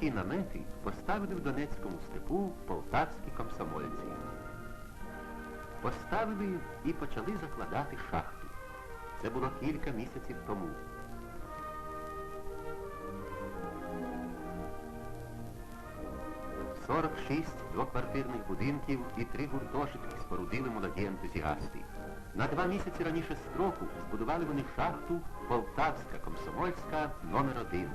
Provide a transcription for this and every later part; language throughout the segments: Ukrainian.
Отакі намети поставили в Донецькому степу полтавські комсомольці. Поставили і почали закладати шахту. Це було кілька місяців тому. 46 двоквартирних будинків і три гуртожитки спорудили молоді ентузіасти. На два місяці раніше строку збудували вони шахту Полтавська комсомольська номер 1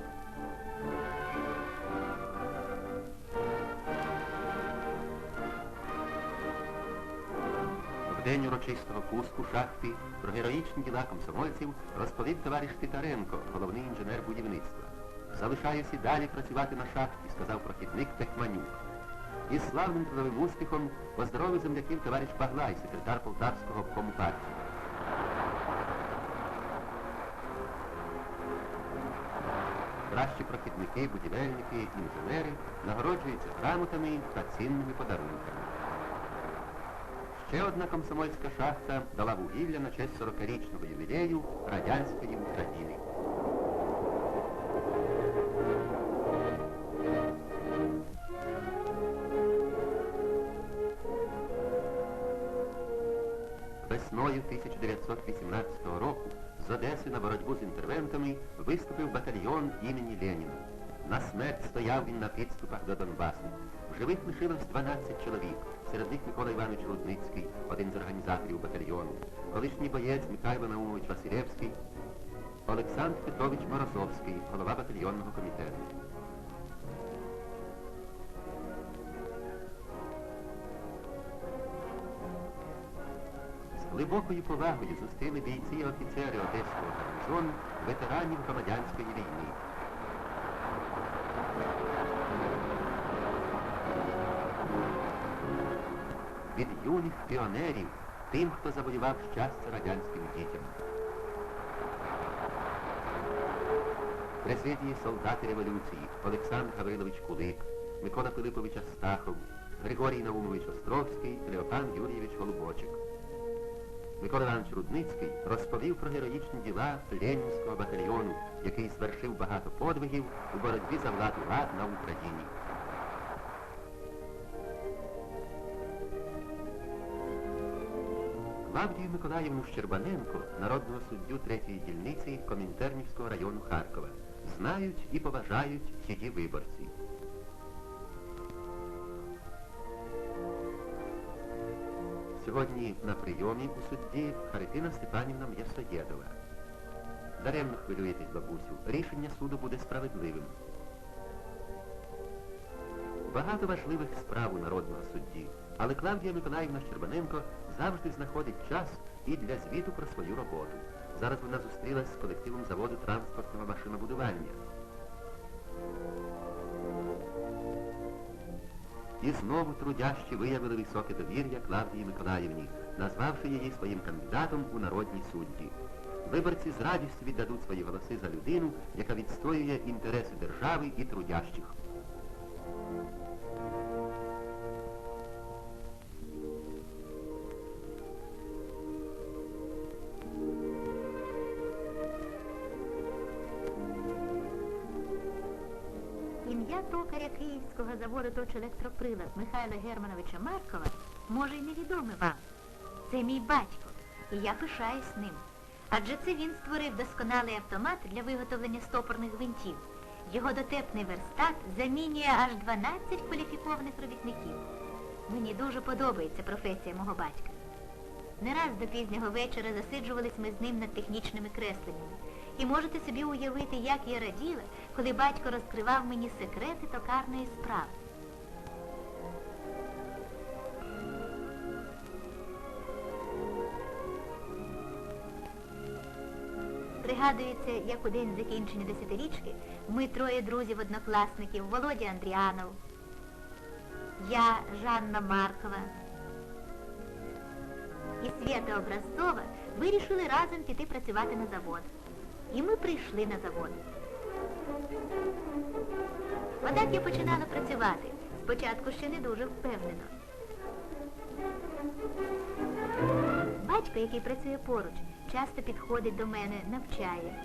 день урочистого пуску шахти про героїчні діла комсомольців розповів товариш Титаренко, головний інженер будівництва. Залишаюся далі працювати на шахті, сказав прохідник Пехманюк. Із славним трудовим успіхом поздоровив земляків товариш Баглай, секретар Полтавського обкому партії. Кращі прохідники, будівельники, інженери нагороджуються грамотами та цінними подарунками. Ще одна комсомольська шахта дала вугілля на честь 40-річного ювілею радянської України. Весною 1918 року з Одеси на боротьбу з інтервентами виступив батальйон імені Леніна. На смерть стояв він на підступах до Донбасу. В живих лишилось 12 чоловік. Серед них Микола Іванович Рудницький, один з організаторів батальйону, колишній боєць Михайло Наумович Василевський, Олександр Петрович Морозовський, голова батальйонного комітету. З глибокою повагою зустріли бійці і офіцери Одеського гарнізону ветеранів громадянської війни. Від юних піонерів, тим, хто завоював щастя радянським дітям. Президії солдати революції Олександр Гаврилович Кулик, Микола Пилипович Астахов, Григорій Наумович Островський, Леопан Юрійович Голубочик. Микола Іванович Рудницький розповів про героїчні діла Ленінського батальйону, який звершив багато подвигів у боротьбі за владу рад на Україні. Клавдію Миколаївну Щербаненко, народного суддю третьої дільниці Комінтернівського району Харкова, знають і поважають її виборці. Сьогодні на прийомі у судді Харитина Степанівна М'ясоєдова. Даремно хвилюєтесь, бабусю, рішення суду буде справедливим. Багато важливих справ у народного судді, але Клавдія Миколаївна Щербаненко завжди знаходить час і для звіту про свою роботу. Зараз вона зустрілась з колективом заводу транспортного машинобудування. І знову трудящі виявили високе довір'я Клавдії Миколаївні, назвавши її своїм кандидатом у народні судді. Виборці з радістю віддадуть свої голоси за людину, яка відстоює інтереси держави і трудящих. Токаря Київського заводу «Точелектроприлад» Михайла Германовича Маркова може й невідоме вам. Це мій батько, і я пишаюсь ним. Адже це він створив досконалий автомат для виготовлення стопорних гвинтів. Його дотепний верстат замінює аж 12 кваліфікованих робітників. Мені дуже подобається професія мого батька. Не раз до пізнього вечора засиджувались ми з ним над технічними кресленнями. І можете собі уявити, як я раділа, коли батько розкривав мені секрети токарної справи. Пригадується, як у день закінчення десятирічки ми троє друзів-однокласників Володя Андріанов, я Жанна Маркова і Свята Образцова вирішили разом піти працювати на завод. І ми прийшли на завод. Отак я починала працювати. Спочатку ще не дуже впевнено. Батько, який працює поруч, часто підходить до мене, навчає.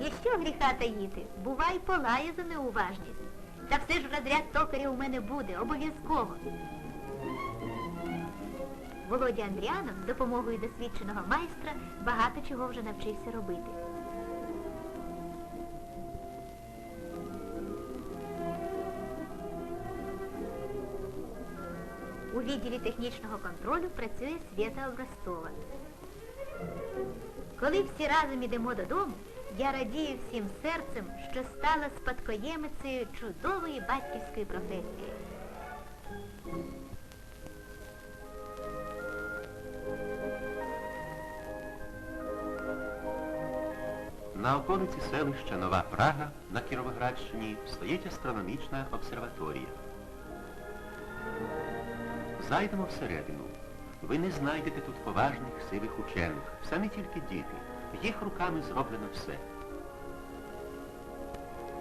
Якщо гріха таїти, бувай полає за неуважність. Та все ж розряд токаря у мене буде, обов'язково. Володя Андріанов з допомогою досвідченого майстра багато чого вже навчився робити. У відділі технічного контролю працює Свята Обрастова. Коли всі разом ідемо додому, я радію всім серцем, що стала спадкоємицею чудової батьківської професії. На околиці селища Нова Прага на Кіровоградщині стоїть астрономічна обсерваторія. Зайдемо всередину. Ви не знайдете тут поважних сивих учених, самі тільки діти. Їх руками зроблено все.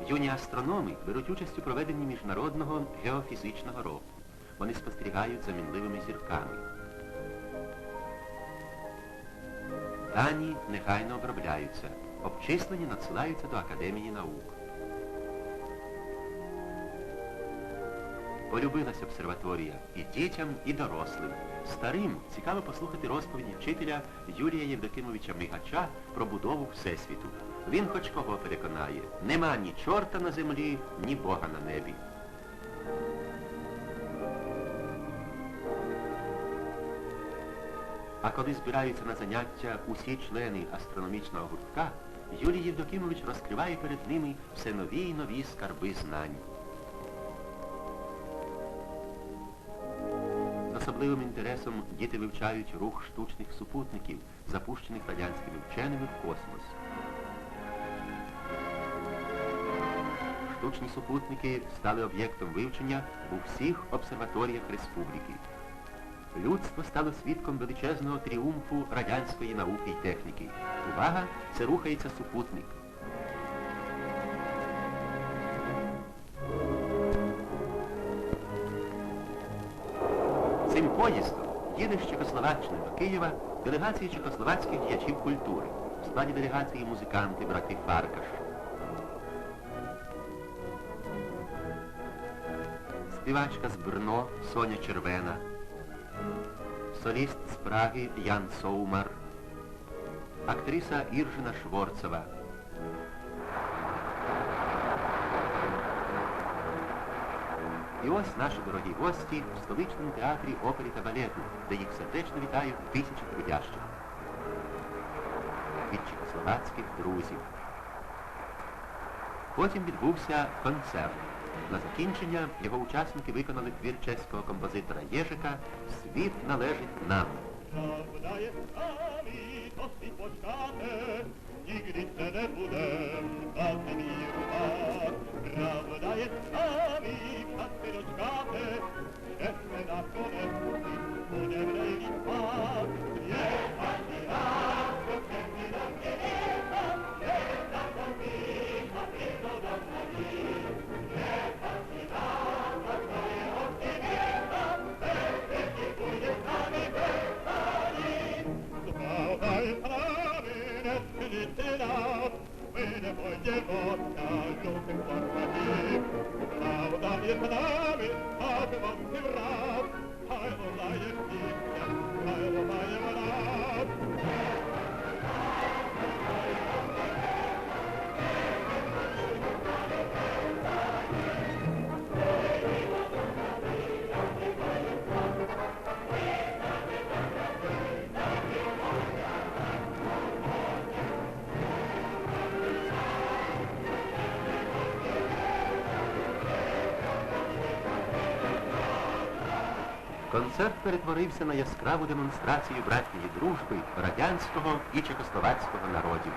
Юні астрономи беруть участь у проведенні міжнародного геофізичного року. Вони спостерігають за мінливими зірками. Дані негайно обробляються. Обчислення надсилаються до Академії наук. Полюбилась обсерваторія і дітям, і дорослим. Старим цікаво послухати розповіді вчителя Юрія Євдокимовича Мигача про будову Всесвіту. Він хоч кого переконає, нема ні чорта на землі, ні Бога на небі. А коли збираються на заняття усі члени астрономічного гуртка, Юрій Євдокимович розкриває перед ними все нові й нові скарби знань. Особливим інтересом діти вивчають рух штучних супутників, запущених радянськими вченими в космос. Штучні супутники стали об'єктом вивчення у всіх обсерваторіях республіки. Людство стало свідком величезного тріумфу радянської науки й техніки. Увага, це рухається супутник. Цим поїздом їде з Чехословаччини до Києва делегація чехословацьких діячів культури. В складі делегації музиканти брати Фаркаш. Співачка з Брно Соня Червена. Соліст з Праги Ян Соумар. Актриса Іржина Шворцова. І ось наші дорогі гості в столичному театрі опері та балету, де їх сердечно вітають тисячі трудящих. Від чехословацьких друзів. Потім відбувся концерт. На закінчення його учасники виконали твір чеського композитора Єжика Світ належить нам. Nikdy se nebudem bát míru bát. Pravda jest nami, však Pero tu Концерт перетворився на яскраву демонстрацію братньої дружби радянського і чехословацького народів.